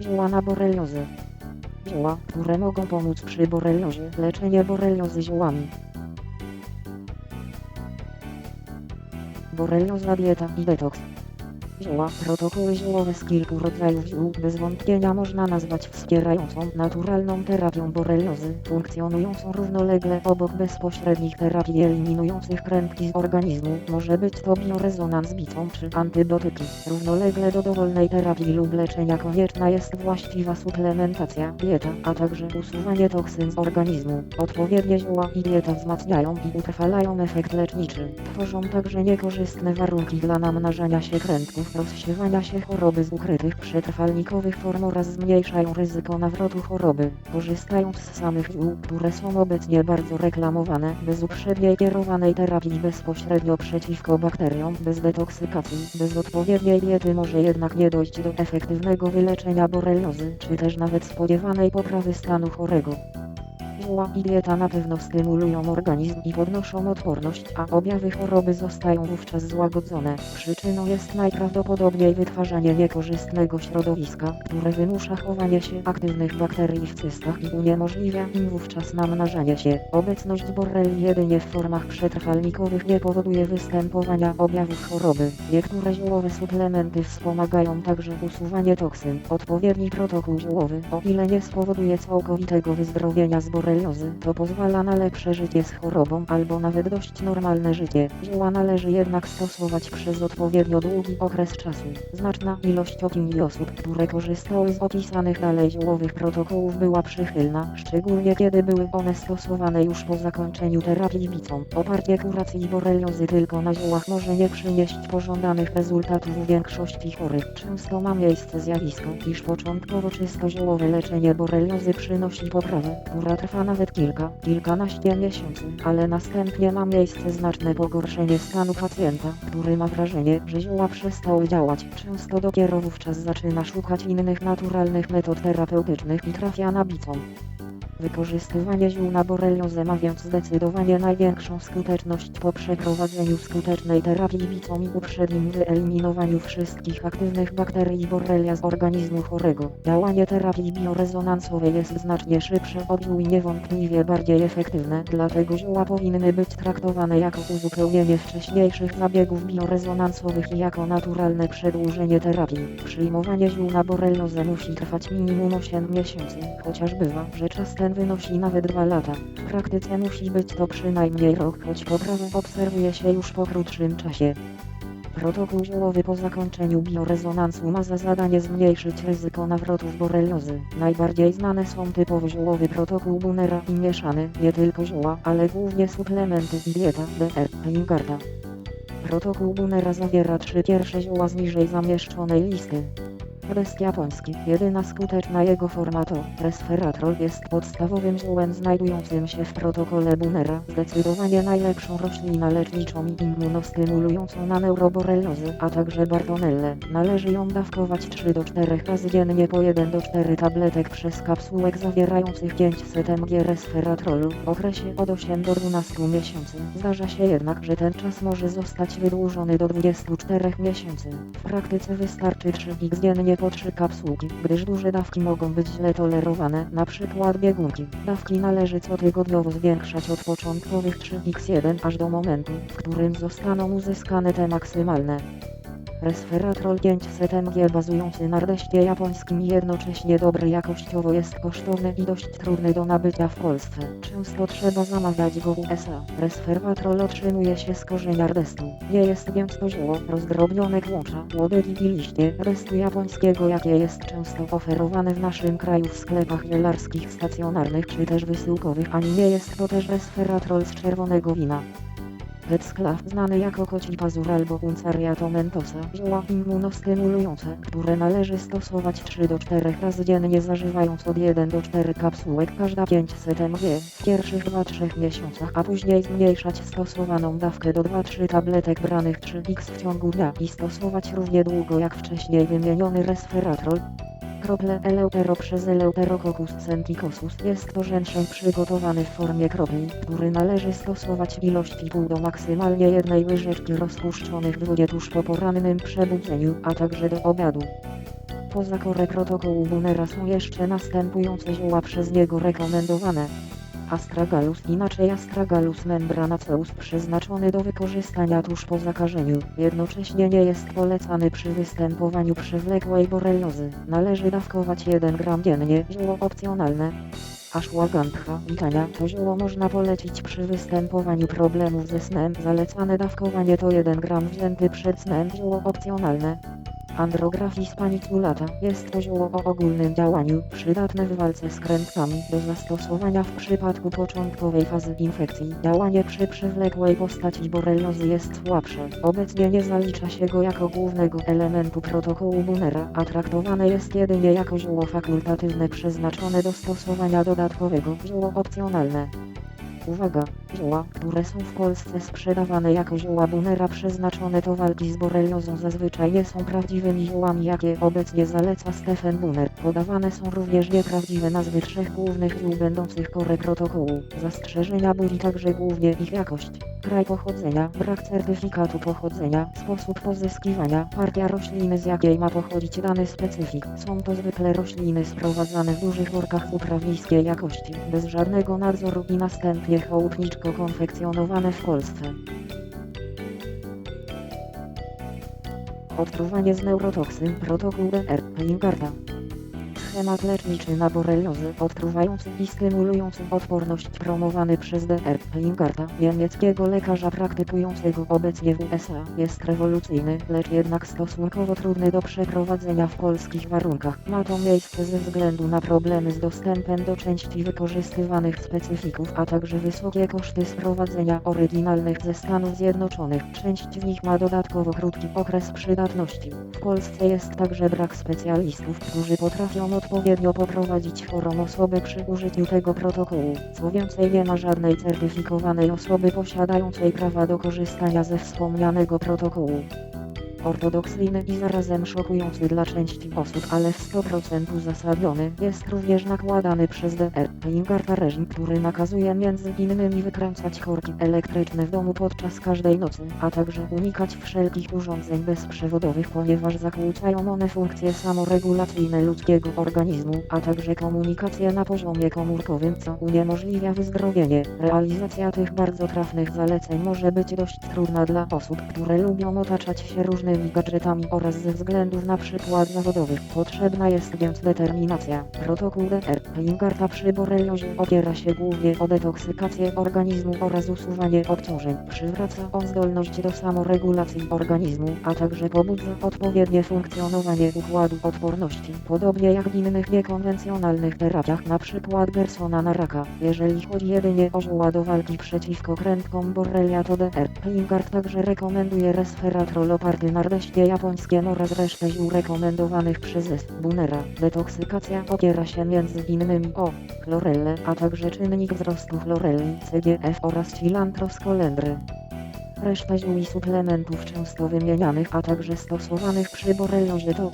Zioła na boreliozę. Zioła, które mogą pomóc przy boreliozie. Leczenie boreliozy ziołami. Borelioza dieta i detoks. Zioła, protokoły ziołowe z kilku rodzajów ziół bez wątpienia można nazwać wspierającą naturalną terapią boreliozy, funkcjonującą równolegle obok bezpośrednich terapii eliminujących krętki z organizmu. Może być to biorezonans bicą czy antybiotyki. Równolegle do dowolnej terapii lub leczenia konieczna jest właściwa suplementacja, dieta, a także usuwanie toksyn z organizmu. Odpowiednie zioła i dieta wzmacniają i utrwalają efekt leczniczy. Tworzą także niekorzystne warunki dla namnażania się krętków, rozsiewania się choroby z ukrytych przetrwalnikowych form oraz zmniejszają ryzyko nawrotu choroby. Korzystając z samych ziół, które są obecnie bardzo reklamowane, bez uprzedniej kierowanej terapii bezpośrednio przeciwko bakteriom, bez detoksykacji, bez odpowiedniej diety może jednak nie dojść do efektywnego wyleczenia boreliozy, czy też nawet spodziewanej poprawy stanu chorego. I dieta na pewno stymulują organizm i podnoszą odporność, a objawy choroby zostają wówczas złagodzone. Przyczyną jest najprawdopodobniej wytwarzanie niekorzystnego środowiska, które wymusza chowanie się aktywnych bakterii w cystach i uniemożliwia im wówczas namnażanie się. Obecność borreli jedynie w formach przetrwalnikowych nie powoduje występowania objawów choroby. Niektóre ziołowe suplementy wspomagają także usuwanie toksyn. Odpowiedni protokół ziołowy, o ile nie spowoduje całkowitego wyzdrowienia z to pozwala na lepsze życie z chorobą albo nawet dość normalne życie. Zioła należy jednak stosować przez odpowiednio długi okres czasu. Znaczna ilość opinii osób, które korzystały z opisanych dalej ziołowych protokołów była przychylna, szczególnie kiedy były one stosowane już po zakończeniu terapii bicą. Oparcie kuracji boreliozy tylko na ziołach może nie przynieść pożądanych rezultatów u większości chorych. Często ma miejsce zjawisko, iż początkowo czysto ziołowe leczenie boreliozy przynosi poprawę, która trwa nawet kilka, kilkanaście miesięcy, ale następnie ma miejsce znaczne pogorszenie stanu pacjenta, który ma wrażenie, że zioła przestały działać. Często dopiero wówczas zaczyna szukać innych naturalnych metod terapeutycznych i trafia na bicą. Wykorzystywanie ziół na boreliozę ma więc zdecydowanie największą skuteczność po przeprowadzeniu skutecznej terapii bicą i uprzednim wyeliminowaniu wszystkich aktywnych bakterii borrelia z organizmu chorego. Działanie terapii biorezonansowej jest znacznie szybsze od ziół i niewątpliwie bardziej efektywne, dlatego zioła powinny być traktowane jako uzupełnienie wcześniejszych zabiegów biorezonansowych i jako naturalne przedłużenie terapii. Przyjmowanie ziół na boreliozę musi trwać minimum 8 miesięcy, chociaż bywa, że czas ten wynosi nawet 2 lata. W praktyce musi być to przynajmniej rok, choć poprawę obserwuje się już po krótszym czasie. Protokół ziołowy po zakończeniu biorezonansu ma za zadanie zmniejszyć ryzyko nawrotów boreliozy. Najbardziej znane są typowo ziołowy protokół Bunera i mieszany, nie tylko zioła, ale głównie suplementy i dieta, DR, Lingarta. Protokół Bunera zawiera trzy pierwsze zioła z niżej zamieszczonej listy. Rest japoński, jedyna skuteczna jego forma to resveratrol jest podstawowym ziołem znajdującym się w protokole Bunera, zdecydowanie najlepszą roślinę leczniczą i immunostymulującą na neuroboreliozy, a także bartonellę. Należy ją dawkować 3 do 4 razy dziennie po 1 do 4 tabletek przez kapsułek zawierających 500 mg resveratrolu w okresie od 8 do 12 miesięcy. Zdarza się jednak, że ten czas może zostać wydłużony do 24 miesięcy. W praktyce wystarczy 3x dziennie po 3 kapsułki, gdyż duże dawki mogą być źle tolerowane, przykład biegunki. Dawki należy cotygodniowo zwiększać od początkowych 3x1 aż do momentu, w którym zostaną uzyskane te maksymalne. Resveratrol 500 mg bazujący na rdeście japońskim i jednocześnie dobry jakościowo jest kosztowny i dość trudny do nabycia w Polsce. Często trzeba zamawiać go w USA. Resveratrol otrzymuje się z korzenia rdestu. Nie jest więc to zioło rozdrobnione kłącza, łodygi i liście restu japońskiego jakie jest często oferowane w naszym kraju w sklepach zielarskich stacjonarnych czy też wysyłkowych, ani nie jest to też resveratrol z czerwonego wina. Hetzklaw, znany jako koci pazur albo Uncaria tomentosa, zioła immunostymulujące, które należy stosować 3 do 4 razy dziennie zażywając od 1 do 4 kapsułek każda 500 mg w pierwszych 2-3 miesiącach, a później zmniejszać stosowaną dawkę do 2-3 tabletek branych 3x w ciągu dnia i stosować równie długo jak wcześniej wymieniony resveratrol. Krople Eleutero przez Eleuterococcus centicosus jest żeńszeń przygotowany w formie kropli, który należy stosować ilości pół do maksymalnie jednej łyżeczki rozpuszczonych w wodzie tuż po porannym przebudzeniu, a także do obiadu. Poza korę protokołu Bunera są jeszcze następujące zioła przez niego rekomendowane. Astragalus, inaczej Astragalus membranaceus, przeznaczony do wykorzystania tuż po zakażeniu, jednocześnie nie jest polecany przy występowaniu przewlekłej boreliozy. Należy dawkować 1 gram dziennie, zioło opcjonalne. Ashwagandha, witania, to zioło można polecić przy występowaniu problemów ze snem. Zalecane dawkowanie to 1 gram wzięty przed snem, zioło opcjonalne. Andrographis paniculata jest to zioło o ogólnym działaniu, przydatne w walce z krętkami, do zastosowania w przypadku początkowej fazy infekcji. Działanie przy przewlekłej postaci boreliozy jest słabsze. Obecnie nie zalicza się go jako głównego elementu protokołu Bunera, a traktowane jest jedynie jako zioło fakultatywne przeznaczone do stosowania dodatkowego, zioło opcjonalne. Uwaga! Zioła, które są w Polsce sprzedawane jako zioła Bunera przeznaczone do walki z boreliozą zazwyczaj nie są prawdziwymi ziołami jakie obecnie zaleca Stephen Bunner. Podawane są również nieprawdziwe nazwy trzech głównych ziół będących korę protokołu. Zastrzeżenia byli także głównie ich jakość. Kraj pochodzenia, brak certyfikatu pochodzenia, sposób pozyskiwania, partia rośliny z jakiej ma pochodzić dany specyfik. Są to zwykle rośliny sprowadzane w dużych workach upraw niskiej jakości, bez żadnego nadzoru i następnie chałupniczko konfekcjonowane w Polsce. Odtruwanie z neurotoksyn, protokół DR, Lingarda. Schemat leczniczy na boreliozę, odtruwający i stymulujący odporność promowany przez DR Lingarda, niemieckiego lekarza praktykującego obecnie w USA, jest rewolucyjny, lecz jednak stosunkowo trudny do przeprowadzenia w polskich warunkach. Ma to miejsce ze względu na problemy z dostępem do części wykorzystywanych specyfików, a także wysokie koszty sprowadzenia oryginalnych ze Stanów Zjednoczonych. Część z nich ma dodatkowo krótki okres przydatności. W Polsce jest także brak specjalistów, którzy potrafią odpowiednio poprowadzić chorą osobę przy użyciu tego protokołu. Co więcej nie ma żadnej certyfikowanej osoby posiadającej prawa do korzystania ze wspomnianego protokołu. Ortodoksyjny i zarazem szokujący dla części osób, ale w 100% uzasadniony, jest również nakładany przez DR Lingarta reżim, który nakazuje między innymi wykręcać korki elektryczne w domu podczas każdej nocy, a także unikać wszelkich urządzeń bezprzewodowych, ponieważ zakłócają one funkcje samoregulacyjne ludzkiego organizmu, a także komunikację na poziomie komórkowym, co uniemożliwia wyzdrowienie. Realizacja tych bardzo trafnych zaleceń może być dość trudna dla osób, które lubią otaczać się różnymi gadżetami oraz ze względów na przykład zawodowych. Potrzebna jest więc determinacja. Protokół DR Lingarta przy boreliozie opiera się głównie o detoksykację organizmu oraz usuwanie obciążeń. Przywraca on zdolność do samoregulacji organizmu, a także pobudza odpowiednie funkcjonowanie układu odporności. Podobnie jak w innych niekonwencjonalnych terapiach, np. Gersona na raka. Jeżeli chodzi jedynie o zioła do walki przeciwko krętkom borrelia to DR Lingard także rekomenduje resveratrol oparty na rdeście japońskim oraz resztę ziół rekomendowanych przez. Bunera. Detoksykacja opiera się innymi o chlorellę, a także czynnik wzrostu chlorelli, CGF oraz cilantro z kolendry. Reszta ziół i suplementów często wymienianych, a także stosowanych przy boreliozie to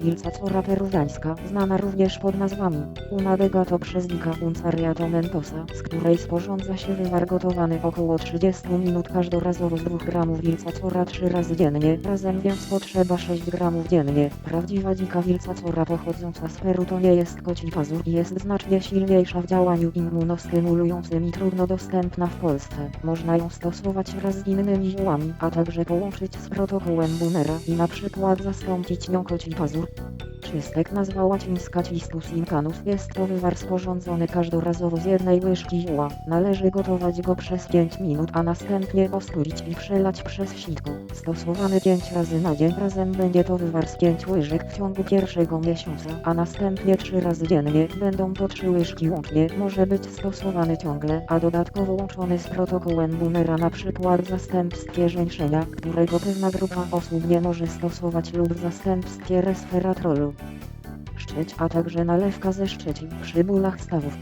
Wilcacora peruwiańska, znana również pod nazwami Unadega to przezwika Uncaria tomentosa, z której sporządza się wywar gotowany około 30 minut każdorazowo z 2 gramów wilcacora 3 razy dziennie, razem więc potrzeba 6 gramów dziennie. Prawdziwa dzika wilcacora pochodząca z Peru to nie jest koci pazur i jest znacznie silniejsza w działaniu immunostymulującym i trudno dostępna w Polsce. Można ją stosować wraz z innymi ziołami, a także połączyć z protokołem Bunera i na przykład zastąpić nią koci pazur. Czystek nazwa łacińska Cistus incanus jest to wywar sporządzony każdorazowo z jednej łyżki zioła. Należy gotować go przez 5 minut, a następnie ostulić i przelać przez sitko. Stosowany 5 razy na dzień razem będzie to wywar z 5 łyżek w ciągu pierwszego miesiąca, a następnie 3 razy dziennie będą to 3 łyżki łącznie. Może być stosowany ciągle, a dodatkowo łączony z protokołem Bunera na przykład w zastępstwie żeńszenia, którego pewna grupa osób nie może stosować lub w zastępstwie resveratrolu szczeć, a także nalewka ze szczeci przy bólach stawów.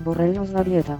Borelioza dieta